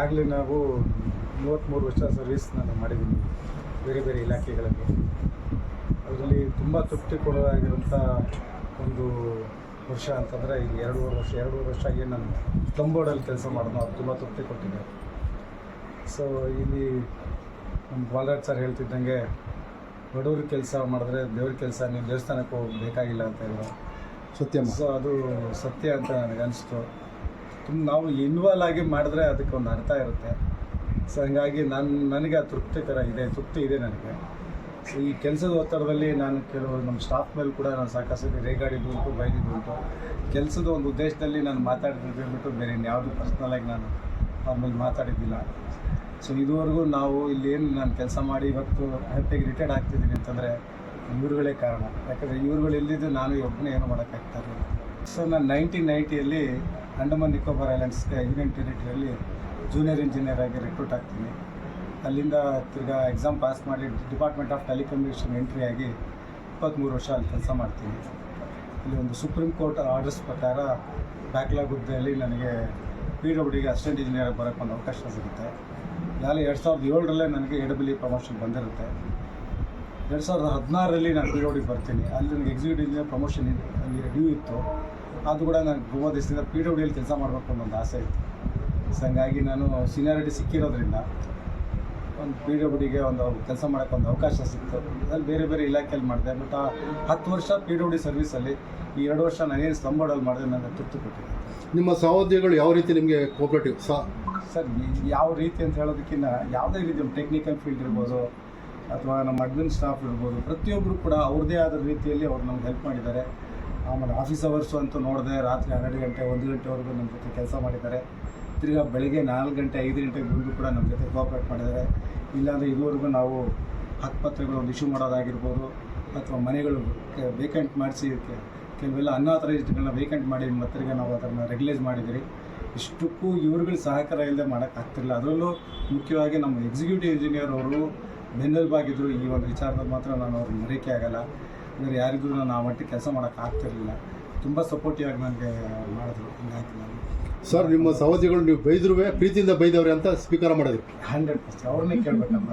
ನಲವತ್ತ್ಮೂರು ವರ್ಷ ಸರ್ವಿಸ್ ನಾನು ಮಾಡಿದ್ದೀನಿ ಬೇರೆ ಬೇರೆ ಇಲಾಖೆಗಳಲ್ಲಿ ಅದರಲ್ಲಿ ತುಂಬ ತೃಪ್ತಿ ಕೊಡೋದಾಗಿರುವಂಥ ಒಂದು ವರ್ಷ ಅಂತಂದರೆ ಈಗ ಎರಡೂವರೆ ವರ್ಷ ಎರಡೂವರೆ ವರ್ಷ ಆಗಿ ನಾನು ತಂಬೋರ್ಡಲ್ಲಿ ಕೆಲಸ ಮಾಡೋದು ಅದು ತುಂಬ ತೃಪ್ತಿ ಕೊಟ್ಟಿದೆ. ಸೊ ಇಲ್ಲಿ ನಮ್ಮ ಬಾಲರಾಜ್ ಸರ್ ಹೇಳ್ತಿದ್ದಂಗೆ ಬಡವ್ರ ಕೆಲಸ ಮಾಡಿದ್ರೆ ದೇವ್ರ ಕೆಲಸ ನೀವು ದೇವಸ್ಥಾನಕ್ಕೆ ಹೋಗಬೇಕಾಗಿಲ್ಲ ಅಂತ ಹೇಳಿದ್ರು. ಸತ್ಯ ಸೊ ಅದು ಸತ್ಯ ಅಂತ ನನಗೆ ಅನಿಸ್ತು. ನಾವು ಇನ್ವಾಲ್ವ್ ಆಗಿ ಮಾಡಿದ್ರೆ ಅದಕ್ಕೆ ಒಂದು ಅರ್ಥ ಇರುತ್ತೆ. ಸೊ ಹಂಗಾಗಿ ನಾನು, ನನಗೆ ಆ ತೃಪ್ತಿ ಥರ ಇದೆ, ತೃಪ್ತಿ ಇದೆ ನನಗೆ. ಸೊ ಈ ಕೆಲಸದ ಒತ್ತಡದಲ್ಲಿ ನಾನು ಕೆಲವು ನಮ್ಮ ಸ್ಟಾಫ್ ಮೇಲೆ ಕೂಡ ನಾನು ಸಾಕಷ್ಟು ರೇಗಾಡಿದ್ದು ಉಂಟು, ಬೈದಿದ್ದು ಉಂಟು. ಕೆಲಸದ ಒಂದು ಉದ್ದೇಶದಲ್ಲಿ ನಾನು ಮಾತಾಡಿದ್ದು ಬಿಟ್ಟು ಬೇರೆ ಇನ್ಯಾವುದು ಪರ್ಸ್ನಲಾಗಿ ನಾನು ಅವ್ರ ಮೇಲೆ ಮಾತಾಡಿದ್ದಿಲ್ಲ. ಸೊ ಇದುವರೆಗೂ ನಾವು ಇಲ್ಲಿ ಏನು ನಾನು ಕೆಲಸ ಮಾಡಿ ಇವತ್ತು ಹ್ಯಾಪಿಯಾಗಿ ರಿಟೈರ್ಡ್ ಆಗ್ತಿದ್ದೀನಿ ಅಂತಂದರೆ ಇವ್ರುಗಳೇ ಕಾರಣ. ಯಾಕಂದರೆ ಇವ್ರುಗಳು ಇಲ್ಲಿದ್ದು ನಾನು ಒಬ್ಬನೇ ಏನು ಮಾಡೋಕ್ಕಾಗ್ತಾ ಇರಲಿಲ್ಲ. ಸೊ ನಾನು ನೈನ್ಟೀನ್ ನೈಂಟಿಯಲ್ಲಿ ಅಂಡಮಾನ್ ನಿಕೋಬಾರ್ ಐಲ್ಯಾಂಡ್ಸ್ಗೆ ಯೂನಿಯನ್ ಟೆರಿಟರಿಯಲ್ಲಿ ಜೂನಿಯರ್ ಇಂಜಿನಿಯರ್ ಆಗಿ ರಿಕ್ರೂಟ್ ಆಗ್ತೀನಿ. ಅಲ್ಲಿಂದ ತಿರ್ಗಾ ಎಕ್ಸಾಮ್ ಪಾಸ್ ಮಾಡಿ ಡಿಪಾರ್ಟ್ಮೆಂಟ್ ಆಫ್ ಟೆಲಿಕಮ್ಯುನಿಕೇಷನ್ ಎಂಟ್ರಿ ಆಗಿ ಇಪ್ಪತ್ತ್ಮೂರು ವರ್ಷ ಅಲ್ಲಿ ಕೆಲಸ ಮಾಡ್ತೀನಿ. ಇಲ್ಲಿ ಒಂದು ಸುಪ್ರೀಂ ಕೋರ್ಟ್ ಆರ್ಡರ್ಸ್ ಪ್ರಕಾರ ಬ್ಯಾಕ್ಲಾಗ್ ಹುದ್ದೆಯಲ್ಲಿ ನನಗೆ ಪಿ ಡಬ್ಲ್ಯೂ ಡಿಗೆ ಅಸಿಸ್ಟೆಂಟ್ ಇಂಜಿನಿಯರ್ ಬರೋಕ್ಕೆ ಒಂದು ಅವಕಾಶ ಸಿಗುತ್ತೆ. ಅಲ್ಲಿ ಎರಡು ಸಾವಿರದ ಏಳರಲ್ಲೇ ನನಗೆ ಎ ಡಬ್ಲ್ಯೂ ಪ್ರಮೋಷನ್ ಬಂದಿರುತ್ತೆ. ಎರಡು ಸಾವಿರದ ಹದಿನಾರರಲ್ಲಿ ನಾನು ಪಿ ಡಬ್ಲ್ಯೂ ಬರ್ತೀನಿ. ಅಲ್ಲಿ ನನಗೆ ಎಕ್ಸಿಕ್ಯೂಟಿವ್ ಇಂಜಿನಿಯರ್ ಪ್ರಮೋಷನ್ ಇದೆ ಅಲ್ಲಿ ಡ್ಯೂ ಇತ್ತು. ಅದು ಕೂಡ ನನಗೆ ಗೋವಾ ದಿವಸದಿಂದ ಪಿ ಡಬ್ಲ್ಯೂಯಲ್ಲಿ ಕೆಲಸ ಮಾಡಬೇಕು ಅನ್ನೋ ಒಂದು ಆಸೆ ಇತ್ತು. ಸೊ ಹಂಗಾಗಿ ನಾನು ಸೀನಿಯಾರಿಟಿ ಸಿಕ್ಕಿರೋದ್ರಿಂದ ಒಂದು ಪಿ ಡಬ್ಲ್ಯೂ ಡಿಗೆ ಒಂದು ಕೆಲಸ ಮಾಡೋಕ್ಕೆ ಒಂದು ಅವಕಾಶ ಸಿಕ್ತು. ಅಲ್ಲಿ ಬೇರೆ ಬೇರೆ ಇಲಾಖೆಯಲ್ಲಿ ಮಾಡಿದೆ. ಬಟ್ ಆ ಹತ್ತು ವರ್ಷ ಪಿ ಡಬ್ಲ್ಯೂ ಡಿ ಸರ್ವಿಸಲ್ಲಿ ಈ ಎರಡು ವರ್ಷ ನಾನೇನು ಸ್ಲಂಬೋರ್ಡಲ್ಲಿ ಮಾಡಿದೆ ನನಗೆ ತೃಪ್ತಿ ಕೊಟ್ಟಿದೆ. ನಿಮ್ಮ ಸಹೋದ್ಯೋಗಿಗಳು ಯಾವ ರೀತಿ ನಿಮಗೆ ಕೋಪರೇಟಿವ್ ಸಹ ಸರ್ ಯಾವ ರೀತಿ ಅಂತ ಹೇಳೋದಕ್ಕಿಂತ ಯಾವುದೇ ರೀತಿ ಟೆಕ್ನಿಕಲ್ ಫೀಲ್ಡ್ ಇರ್ಬೋದು ಅಥವಾ ನಮ್ಮ ಅಡ್ಮಿನ್ ಸ್ಟಾಫ್ ಇರ್ಬೋದು ಪ್ರತಿಯೊಬ್ಬರು ಕೂಡ ಅವ್ರದ್ದೇ ಆದ ರೀತಿಯಲ್ಲಿ ಅವ್ರು ನಮ್ಗೆ ಹೆಲ್ಪ್ ಮಾಡಿದ್ದಾರೆ. ಆಮೇಲೆ ಆಫೀಸ್ ಅವರ್ಸು ಅಂತೂ ನೋಡಿದೆ ರಾತ್ರಿ ಹನ್ನೆರಡು ಗಂಟೆ, ಒಂದು ಗಂಟೆವರೆಗೂ ನಮ್ಮ ಜೊತೆ ಕೆಲಸ ಮಾಡಿದ್ದಾರೆ. ತಿರ್ಗಾ ಬೆಳಗ್ಗೆ ನಾಲ್ಕು ಗಂಟೆ, ಐದು ಗಂಟೆಗೆ ಬಂದು ಕೂಡ ನಮ್ಮ ಜೊತೆ ಕೋಆಪ್ರೇಟ್ ಮಾಡಿದ್ದಾರೆ. ಇಲ್ಲಾಂದರೆ ಇದುವರೆಗೂ ನಾವು ಹಕ್ಕುಪತ್ರಗಳು ಒಂದು ಇಶ್ಯೂ ಮಾಡೋದಾಗಿರ್ಬೋದು, ಅಥವಾ ಮನೆಗಳು ವೇಕೆಂಟ್ ಮಾಡಿಸಿ ಕೆಲವೆಲ್ಲ ಅನ್ಆಥರೈಸ್ಡ್ಗಳನ್ನ ವೇಕೆಂಟ್ ಮಾಡಿ ಮತ್ತೆ ನಾವು ಅದನ್ನು ರೆಗ್ಯುಲೈಸ್ ಮಾಡಿದ್ದೀರಿ. ಇಷ್ಟಕ್ಕೂ ಇವ್ರುಗಳ ಸಹಕಾರ ಇಲ್ಲದೆ ಮಾಡೋಕ್ಕಾಗ್ತಿರಲಿಲ್ಲ ಅದರಲ್ಲೂ ಮುಖ್ಯವಾಗಿ ನಮ್ಮ ಎಕ್ಸಿಕ್ಯೂಟಿವ್ ಇಂಜಿನಿಯರ್ ಅವರು ಬೆನ್ನೆಲುಬಾಗಿದ್ದರು ಈ ಒಂದು ವಿಚಾರದಲ್ಲಿ ಮಾತ್ರ ನಾನು ಅವ್ರಿಗೆ ಮರೆಯೋಕ್ಕೆ ಆಗಲ್ಲ. ಅಂದರೆ ಯಾರಿಗೂ ನಾನು ಆ ಮಟ್ಟಿಗೆ ಕೆಲಸ ಮಾಡೋಕ್ಕಾಗ್ತಿರ್ಲಿಲ್ಲ ತುಂಬ ಸಪೋರ್ಟಿವ್ ಆಗಿ ನನಗೆ ಮಾಡಿದ್ರು ಹಿಂಗಾಗಿ ನಾನು ಸರ್ ನಿಮ್ಮ ಸಹೋದ್ಯೋಗಿಗಳು ನೀವು ಬೈದ್ರು ಪ್ರೀತಿಯಿಂದ ಬೈದವ್ರೆ ಅಂತ ಸ್ವೀಕಾರ ಮಾಡಿದ್ರು. ಹಂಡ್ರೆಡ್ ಪರ್ಸೆಂಟ್ ಅವ್ರನ್ನೇ ಕೇಳಬೇಕು ನಮ್ಮ